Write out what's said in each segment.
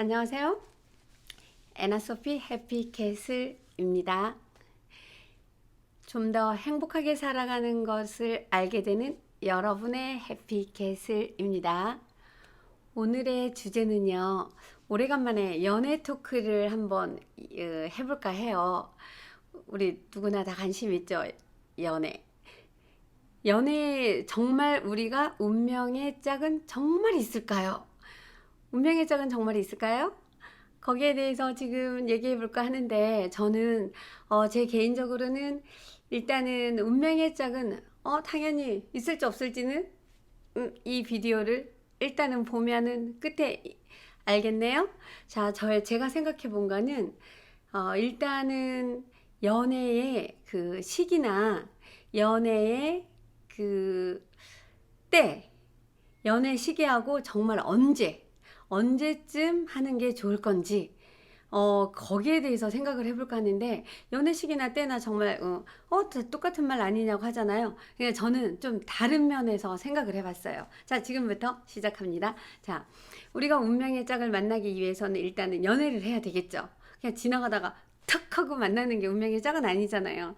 안녕하세요. 에나소피 해피캐슬입니다. 좀 더 행복하게 살아가는 것을 알게 되는 여러분의 해피캐슬입니다. 오늘의 주제는요, 오래간만에 연애 토크를 한번 어, 해볼까 해요. 우리 누구나 다 관심 있죠? 연애. 연애 정말 우리가 운명의 짝은 정말 있을까요? 운명의 짝은 정말 있을까요? 거기에 대해서 지금 얘기해 볼까 하는데 저는 어, 제 개인적으로는 일단은 운명의 짝은 어, 당연히 있을지 없을지는 음, 이 비디오를 일단은 보면은 끝에 알겠네요. 자, 저 제가 생각해 본 거는 어, 일단은 연애의 그 시기나 연애의 그 때, 연애 시기하고 정말 언제, 언제쯤 하는 게 좋을 건지, 어, 거기에 대해서 생각을 해볼까 하는데, 연애 시기나 때나 정말, 어, 어, 다 똑같은 말 아니냐고 하잖아요. 그러니까 저는 좀 다른 면에서 생각을 해봤어요. 자, 지금부터 시작합니다. 자, 우리가 운명의 짝을 만나기 위해서는 일단은 연애를 해야 되겠죠. 그냥 지나가다가 턱 하고 만나는 게 운명의 짝은 아니잖아요.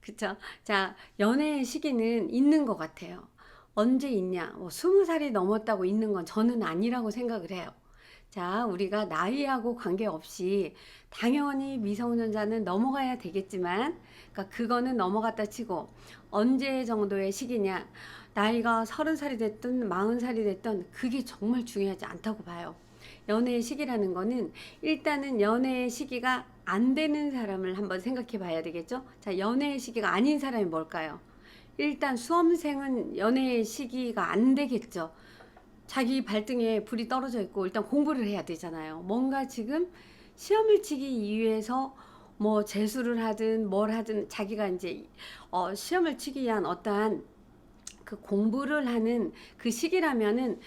그쵸? 자, 연애의 시기는 있는 것 같아요. 언제 있냐? 뭐, 스무 살이 넘었다고 있는 건 저는 아니라고 생각을 해요. 자, 우리가 나이하고 관계없이 당연히 미성년자는 넘어가야 되겠지만, 그러니까 그거는 넘어갔다 치고, 언제 정도의 시기냐? 나이가 서른 살이 됐든 마흔 살이 됐든 그게 정말 중요하지 않다고 봐요. 연애의 시기라는 거는 일단은 연애의 시기가 안 되는 사람을 한번 생각해 봐야 되겠죠? 자, 연애의 시기가 아닌 사람이 뭘까요? 일단 수험생은 연애의 시기가 안 되겠죠. 자기 발등에 불이 떨어져 있고 일단 공부를 해야 되잖아요. 뭔가 지금 시험을 치기 위해서 뭐 재수를 하든 뭘 하든 자기가 이제 어, 시험을 치기 위한 어떠한 그 공부를 하는 그 시기라면은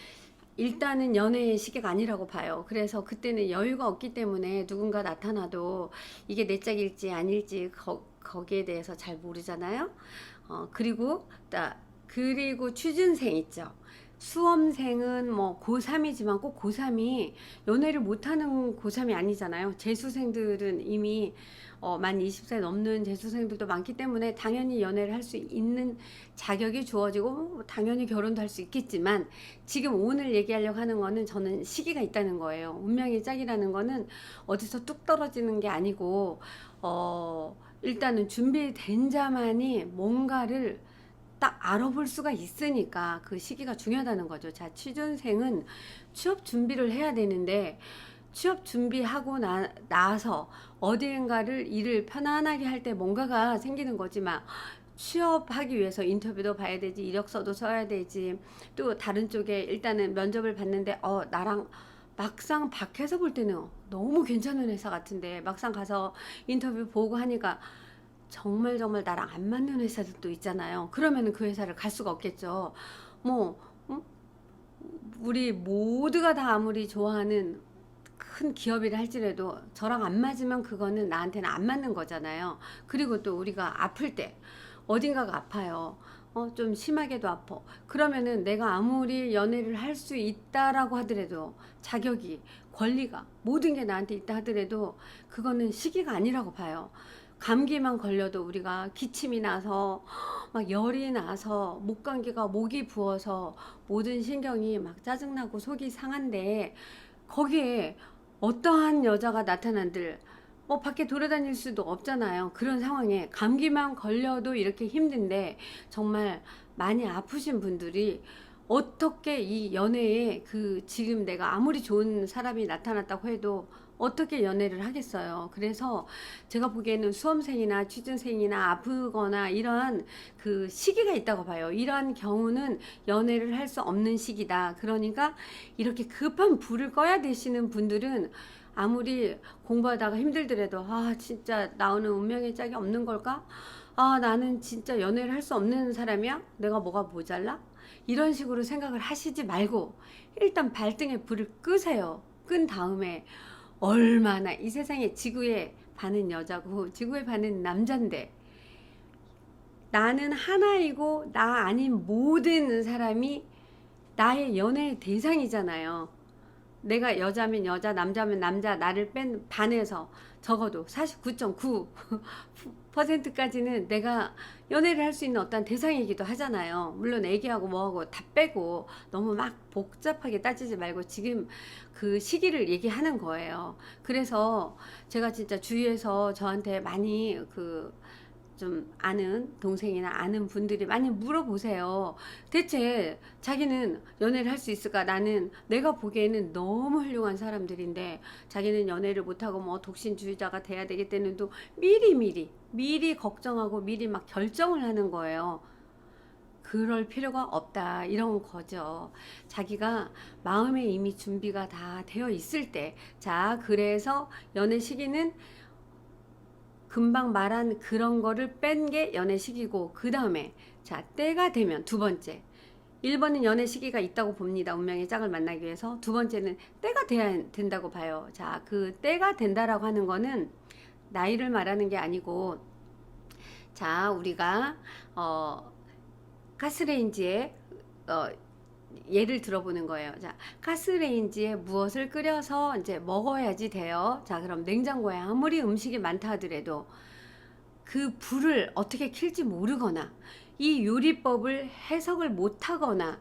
일단은 연애의 시기가 아니라고 봐요. 그래서 그때는 여유가 없기 때문에 누군가 나타나도 이게 내 짝일지 아닐지 거, 거기에 대해서 잘 모르잖아요. 어, 그리고 따, 그리고 취준생 있죠. 수험생은 뭐 고3이지만 꼭 고3이 연애를 못하는 고3이 아니잖아요. 재수생들은 이미 어, 만 20세 넘는 재수생들도 많기 때문에 당연히 연애를 할 수 있는 자격이 주어지고 뭐 당연히 결혼도 할 수 있겠지만 지금 오늘 얘기하려고 하는 거는 저는 시기가 있다는 거예요. 운명의 짝이라는 거는 어디서 뚝 떨어지는 게 아니고 어, 일단은 준비된 자만이 뭔가를 딱 알아볼 수가 있으니까 그 시기가 중요하다는 거죠. 자, 취준생은 취업 준비를 해야 되는데 취업 준비하고 나, 나서 어디인가를 일을 편안하게 할 때 뭔가가 생기는 거지만 취업하기 위해서 인터뷰도 봐야 되지 이력서도 써야 되지 또 다른 쪽에 일단은 면접을 봤는데 어 나랑 막상 밖에서 볼 때는 너무 괜찮은 회사 같은데 막상 가서 인터뷰 보고 하니까 정말 정말 나랑 안 맞는 회사들도 있잖아요. 그러면은 그 회사를 갈 수가 없겠죠. 뭐 음? 우리 모두가 다 아무리 좋아하는 큰 기업이라 할지라도 저랑 안 맞으면 그거는 나한테는 안 맞는 거잖아요. 그리고 또 우리가 아플 때 어딘가가 아파요. 어, 좀 심하게도 아파. 그러면은 내가 아무리 연애를 할 수 있다라고 하더라도 자격이, 권리가, 모든 게 나한테 있다 하더라도 그거는 시기가 아니라고 봐요. 감기만 걸려도 우리가 기침이 나서 막 열이 나서 목 감기가 목이 부어서 모든 신경이 막 짜증나고 속이 상한데 거기에 어떠한 여자가 나타난들 뭐 밖에 돌아다닐 수도 없잖아요. 그런 상황에 감기만 걸려도 이렇게 힘든데 정말 많이 아프신 분들이 어떻게 이 연애에 그 지금 내가 아무리 좋은 사람이 나타났다고 해도 어떻게 연애를 하겠어요. 그래서 제가 보기에는 수험생이나 취준생이나 아프거나 이런 그 시기가 있다고 봐요. 이러한 경우는 연애를 할 수 없는 시기다. 그러니까 이렇게 급한 불을 꺼야 되시는 분들은 아무리 공부하다가 힘들더라도 아 진짜 나오는 운명의 짝이 없는 걸까? 아 나는 진짜 연애를 할 수 없는 사람이야? 내가 뭐가 모자라? 이런 식으로 생각을 하시지 말고 일단 발등에 불을 끄세요. 끈 다음에 얼마나 이 세상에 지구에 반은 여자고 지구에 반은 남잔데 나는 하나이고 나 아닌 모든 사람이 나의 연애의 대상이잖아요. 내가 여자면 여자, 남자면 남자, 나를 뺀 반에서 적어도 49.9%까지는 내가 연애를 할 수 있는 어떤 대상이기도 하잖아요. 물론 애기하고 뭐하고 다 빼고 너무 막 복잡하게 따지지 말고 지금 그 시기를 얘기하는 거예요. 그래서 제가 진짜 주위에서 저한테 많이 그 좀 아는 동생이나 아는 분들이 많이 물어보세요. 대체 자기는 연애를 할 수 있을까? 나는 내가 보기에는 너무 훌륭한 사람들인데 자기는 연애를 못하고 뭐 독신주의자가 돼야 되겠다는 또 미리 미리 미리 걱정하고 미리 막 결정을 하는 거예요. 그럴 필요가 없다 이런 거죠. 자기가 마음에 이미 준비가 다 되어 있을 때, 자 그래서 연애 시기는 금방 말한 그런 거를 뺀 게 연애 시기고 그 다음에 자 때가 되면 두 번째 1번은 연애 시기가 있다고 봅니다. 운명의 짝을 만나기 위해서. 두 번째는 때가 돼야 된다고 봐요. 자, 그 때가 된다라고 하는 거는 나이를 말하는 게 아니고 자, 우리가 어 가스레인지에 어 예를 들어보는 거예요. 자, 가스레인지에 무엇을 끓여서 이제 먹어야지 돼요. 자, 그럼 냉장고에 아무리 음식이 많다 하더라도 그 불을 어떻게 킬지 모르거나 이 요리법을 해석을 못하거나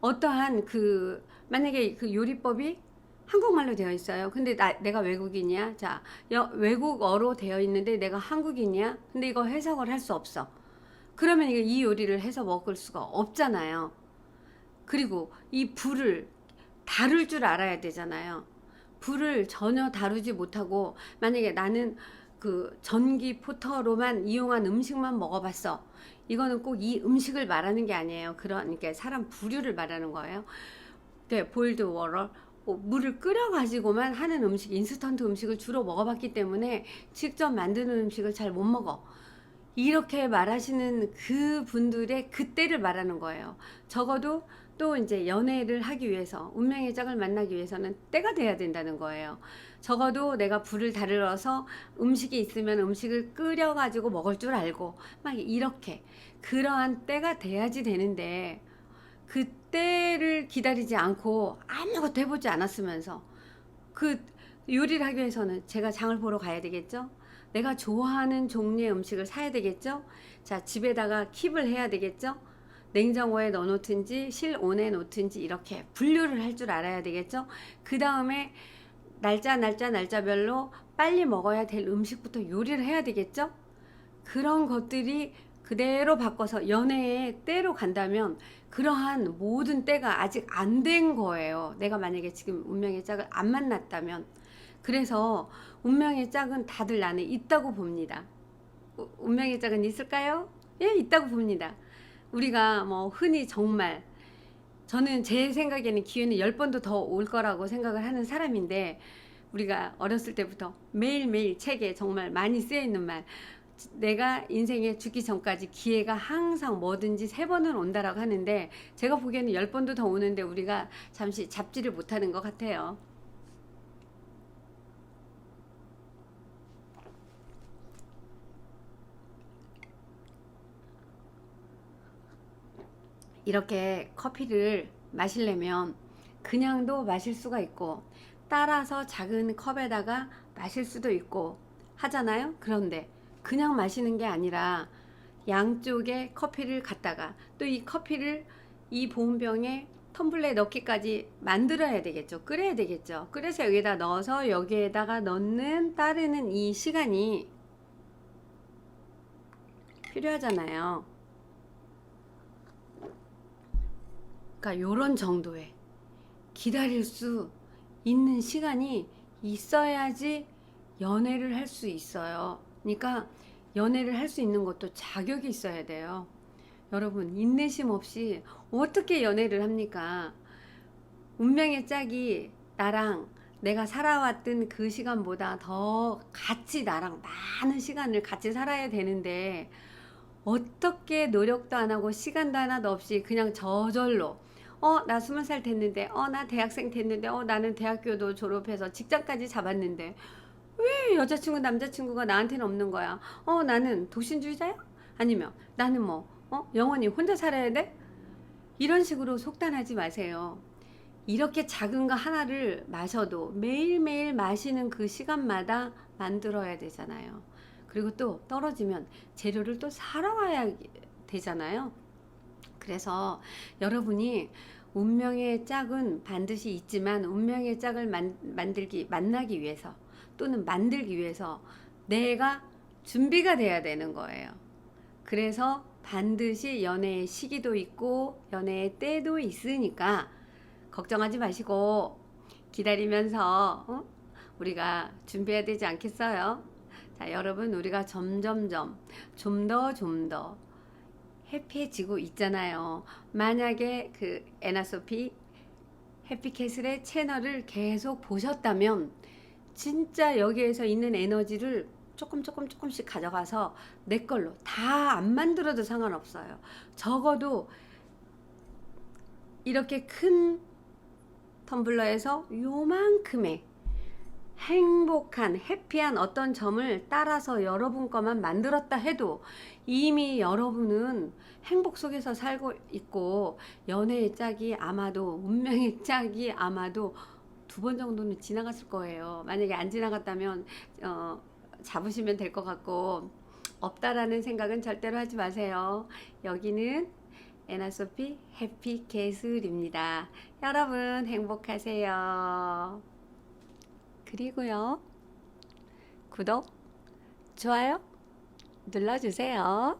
어떠한 그 만약에 그 요리법이 한국말로 되어 있어요. 근데 나, 내가 외국인이야. 자, 여, 외국어로 되어 있는데 내가 한국인이야. 근데 이거 해석을 할 수 없어. 그러면 이 요리를 해서 먹을 수가 없잖아요. 그리고 이 불을 다룰 줄 알아야 되잖아요. 불을 전혀 다루지 못하고 만약에 나는 그 전기 포터로만 이용한 음식만 먹어봤어. 이거는 꼭 이 음식을 말하는 게 아니에요. 그러니까 사람 부류를 말하는 거예요. 네, 보일드 워럴. 뭐 물을 끓여 가지고만 하는 음식, 인스턴트 음식을 주로 먹어봤기 때문에 직접 만드는 음식을 잘 못 먹어. 이렇게 말하시는 그 분들의 그때를 말하는 거예요. 적어도 또 이제 연애를 하기 위해서 운명의 짝을 만나기 위해서는 때가 돼야 된다는 거예요. 적어도 내가 불을 다르러서 음식이 있으면 음식을 끓여 가지고 먹을 줄 알고 막 이렇게 그러한 때가 돼야지 되는데 그 때를 기다리지 않고 아무것도 해보지 않았으면서 그 요리를 하기 위해서는 제가 장을 보러 가야 되겠죠? 내가 좋아하는 종류의 음식을 사야 되겠죠? 자, 집에다가 킵을 해야 되겠죠? 냉장고에 넣어놓든지 실온에 놓든지 이렇게 분류를 할 줄 알아야 되겠죠? 그 다음에 날짜, 날짜, 날짜별로 빨리 먹어야 될 음식부터 요리를 해야 되겠죠? 그런 것들이 그대로 바꿔서 연애의 때로 간다면 그러한 모든 때가 아직 안 된 거예요. 내가 만약에 지금 운명의 짝을 안 만났다면. 그래서 운명의 짝은 다들 나는 있다고 봅니다. 우- 운명의 짝은 있을까요? 예, 있다고 봅니다. 우리가 뭐 흔히 정말 저는 제 생각에는 기회는 열 번도 더 올 거라고 생각을 하는 사람인데 우리가 어렸을 때부터 매일매일 책에 정말 많이 쓰여 있는 말 내가 인생에 죽기 전까지 기회가 항상 뭐든지 세 번은 온다라고 하는데 제가 보기에는 열 번도 더 오는데 우리가 잠시 잡지를 못하는 것 같아요. 이렇게 커피를 마시려면 그냥도 마실 수가 있고 따라서 작은 컵에다가 마실 수도 있고 하잖아요. 그런데 그냥 마시는 게 아니라 양쪽에 커피를 갖다가 또 이 커피를 이 보온병에 텀블러에 넣기까지 만들어야 되겠죠. 끓여야 되겠죠. 끓여서 여기다 넣어서 여기에다가 넣는 따르는 이 시간이 필요하잖아요. 그러니까 요런 정도의 기다릴 수 있는 시간이 있어야지 연애를 할 수 있어요. 그러니까 연애를 할 수 있는 것도 자격이 있어야 돼요. 여러분, 인내심 없이 어떻게 연애를 합니까? 운명의 짝이 나랑 내가 살아왔던 그 시간보다 더 같이 나랑 많은 시간을 같이 살아야 되는데 어떻게 노력도 안 하고 시간도 하나도 없이 그냥 저절로 어, 나 스무 살 됐는데, 어, 나 대학생 됐는데, 어, 나는 대학교도 졸업해서 직장까지 잡았는데, 왜 여자친구, 남자친구가 나한테는 없는 거야? 어, 나는 도신주의자야? 아니면 나는 뭐, 어, 영원히 혼자 살아야 돼? 이런 식으로 속단하지 마세요. 이렇게 작은 거 하나를 마셔도 매일매일 마시는 그 시간마다 만들어야 되잖아요. 그리고 또 떨어지면 재료를 또 사러 가야 되잖아요. 그래서 여러분이 운명의 짝은 반드시 있지만 운명의 짝을 만, 만들기 만나기 위해서 또는 만들기 위해서 내가 준비가 돼야 되는 거예요. 그래서 반드시 연애의 시기도 있고 연애의 때도 있으니까 걱정하지 마시고 기다리면서 어? 우리가 준비해야 되지 않겠어요? 자, 여러분 우리가 점점점 좀 더 좀더 해피해지고 있잖아요. 만약에 그 에나소피 해피캐슬의 채널을 계속 보셨다면 진짜 여기에서 있는 에너지를 조금 조금 조금씩 가져가서 내 걸로 다 안 만들어도 상관없어요. 적어도 이렇게 큰 텀블러에서 요만큼의 행복한 해피한 어떤 점을 따라서 여러분 것만 만들었다 해도 이미 여러분은 행복 속에서 살고 있고 연애의 짝이 아마도 운명의 짝이 아마도 두 번 정도는 지나갔을 거예요. 만약에 안 지나갔다면 어, 잡으시면 될 것 같고 없다라는 생각은 절대로 하지 마세요. 여기는 에나소피 해피 개술입니다. 여러분 행복하세요. 그리고요. 구독, 좋아요 눌러주세요.